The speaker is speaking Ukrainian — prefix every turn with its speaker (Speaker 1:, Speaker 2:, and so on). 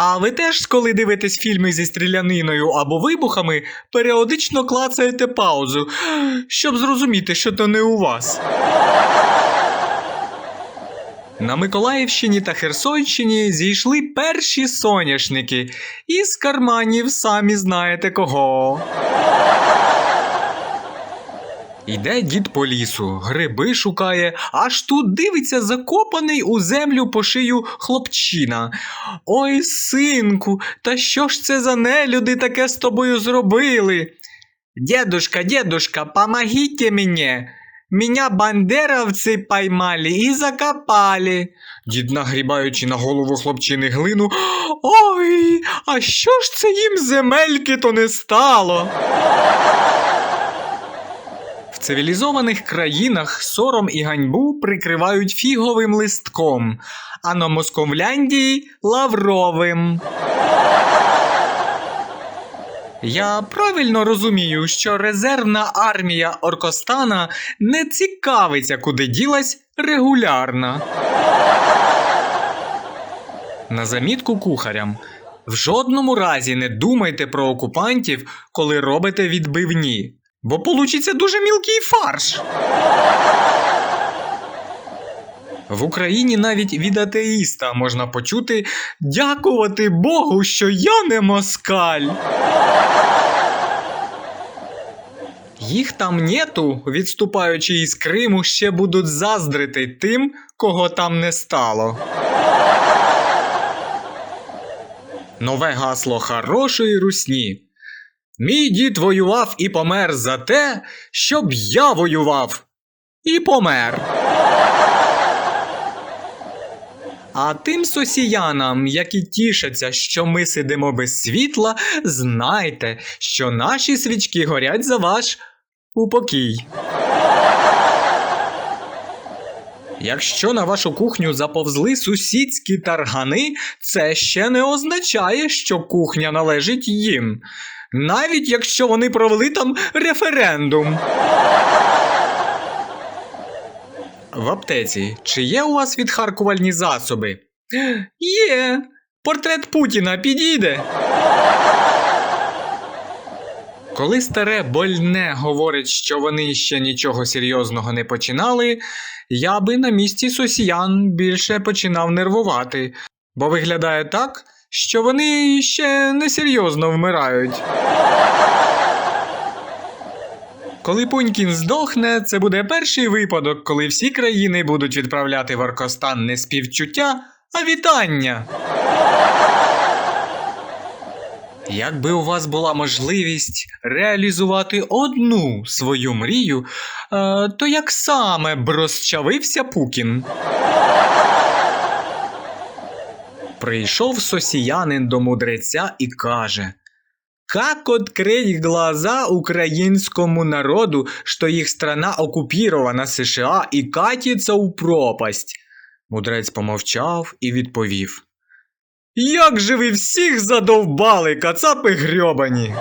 Speaker 1: А ви теж, коли дивитесь фільми зі стріляниною або вибухами, періодично клацаєте паузу, щоб зрозуміти, що то не у вас. На Миколаївщині та Херсонщині зійшли перші соняшники із карманів самі знаєте кого. Йде дід по лісу, гриби шукає, аж тут дивиться закопаний у землю по шию хлопчина. Ой, синку, та що ж це за нелюди таке з тобою зробили? Дедушка, дедушка, помогите мені. Меня бандеровці поймали і закопали. Дід, нагрібаючи на голову хлопчини глину. Ой, а що ж це їм земельки то не стало? В цивілізованих країнах сором і ганьбу прикривають фіговим листком, а на Московляндії лавровим. Я правильно розумію, що резервна армія Оркостана не цікавиться, куди ділась регулярна. На замітку кухарям. В жодному разі не думайте про окупантів, коли робите відбивні, бо получиться дуже мілкий фарш. В Україні навіть від атеїста можна почути дякувати Богу, що я не москаль. Їх там нету, відступаючи із Криму, ще будуть заздрити тим, кого там не стало. Нове гасло хорошої русні. Мій дід воював і помер за те, щоб я воював і помер. А тим сосіянам, які тішаться, що ми сидимо без світла, знайте, що наші свічки горять за ваш упокій. Якщо на вашу кухню заповзли сусідські таргани, це ще не означає, що кухня належить їм, навіть якщо вони провели там референдум. В аптеці, чи є у вас відхаркувальні засоби? Є. Портрет Путіна підійде. Коли старе больне говорить, що вони ще нічого серйозного не починали, я би на місці сосіян більше починав нервувати, бо виглядає так, що вони ще несерйозно вмирають. Коли Пунькін здохне, це буде перший випадок, коли всі країни будуть відправляти в Оркостан не співчуття, а вітання. Якби у вас була можливість реалізувати одну свою мрію, е, то як саме б розчавився Пукін? Прийшов сосіянин до мудреця і каже: Как открыть глаза украинскому народу, что их страна оккупирована США и катится у пропасть? Мудрець помовчав і відповів. Як же ви всіх задовбали, кацапи грьобані?